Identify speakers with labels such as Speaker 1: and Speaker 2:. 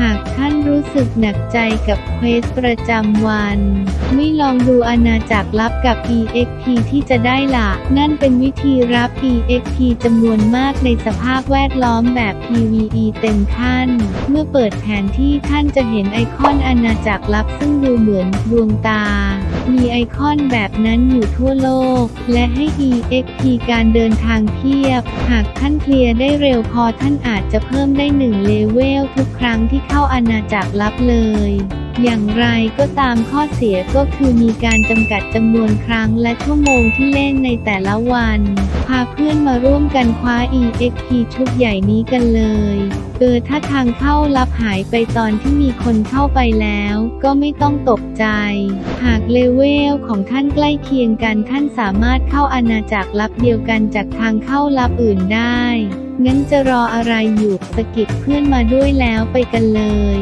Speaker 1: หากท่านรู้สึกหนักใจกับเควสประจำวัน ไม่ลองดูอาณาจักรลับกับ EXP ที่จะได้ล่ะนั่นเป็นวิธีรับ EXP จำนวนมากในสภาพแวดล้อมแบบ PVE เต็มขั้น เมื่อเปิดแผนที่ท่านจะเห็นไอคอนอาณาจักรลับซึ่งดูเหมือนดวงตา มีไอคอนแบบนั้นอยู่ทั่วโลก และให้ EXP การเดินทางเพียบ หากท่านเคลียร์ได้เร็วพอท่านอาจจะเพิ่มได้หนึ่งเลเวล งที่เข้าอาณาจักรลับเลย อย่างไรก็ตามข้อเสียก็คือมีการจำกัดจำนวนครั้งและชั่วโมงที่เล่นในแต่ละวัน พาเพื่อนมาร่วมกันคว้า EXP ชุดใหญ่นี้กันเลย เออถ้าทางเข้าลับหายไปตอนที่มีคนเข้าไปแล้ว ก็ไม่ต้องตกใจ หากเลเวลของท่านใกล้เคียงกันท่านสามารถเข้าอาณาจักรลับเดียวกันจากทางเข้าลับอื่นได้ งั้นจะรออะไรอยู่สกิดเพื่อนมาด้วยแล้วไปกันเลย